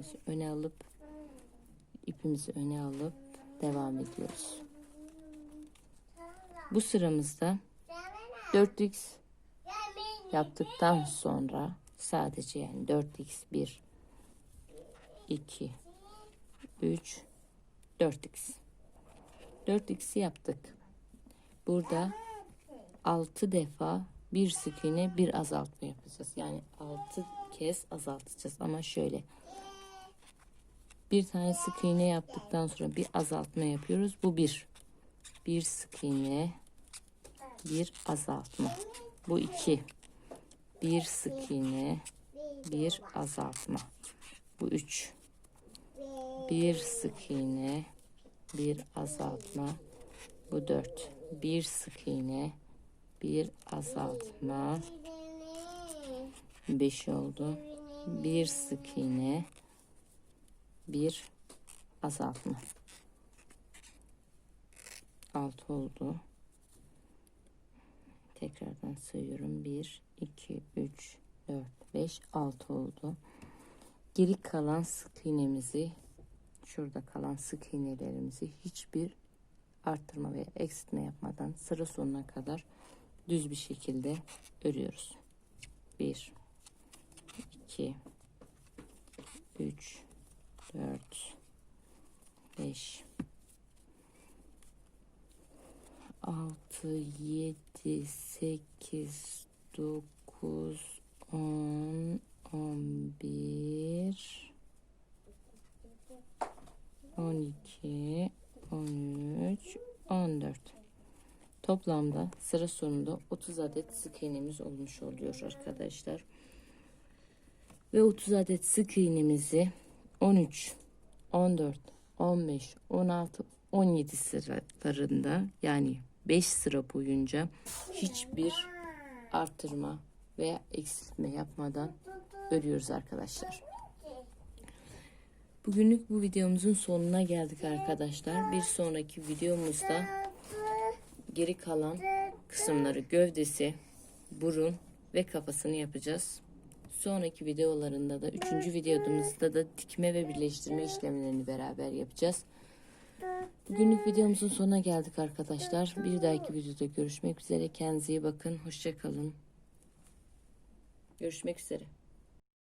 ipimizi öne alıp ipimizi öne alıp devam ediyoruz. Bu sıramızda 4x yaptıktan sonra sadece yani 4x 1 2 3 4x 4x'i yaptık. Burada 6 defa bir sık iğne bir azaltma yapacağız. Yani 6 kez azaltacağız ama şöyle bir tane sık iğne yaptıktan sonra bir azaltma yapıyoruz. Bu bir. Bir sık iğne bir azaltma. Bu iki. Bir sık iğne bir azaltma. Bu üç. Bir sık iğne bir azaltma. Bu dört. Bir sık iğne bir azaltma. Beş oldu. Bir sık iğne bir azaltma. Altı oldu. Tekrardan sayıyorum. 1, 2, 3, 4, 5, 6 oldu. Geri kalan sık iğnemizi şurada kalan sık iğnelerimizi hiçbir arttırma veya eksiltme yapmadan sıra sonuna kadar düz bir şekilde örüyoruz. 1 2 3 4 5 6 7 8 9 10 11 12 13 14 Toplamda sıra sonunda 30 adet sık iğnemiz olmuş oluyor arkadaşlar. Ve 30 adet sık iğnemizi 13, 14, 15, 16, 17 sıralarında yani 5 sıra boyunca hiçbir artırma veya eksiltme yapmadan örüyoruz arkadaşlar. Bugünlük bu videomuzun sonuna geldik arkadaşlar. Bir sonraki videomuzda geri kalan kısımları gövdesi, burun ve kafasını yapacağız. Sonraki videolarında da üçüncü videomuzda da dikme ve birleştirme işlemlerini beraber yapacağız. Bugünlük videomuzun sonuna geldik arkadaşlar. Bir dahaki videoda görüşmek üzere. Kendinize iyi bakın. Hoşçakalın. Görüşmek üzere.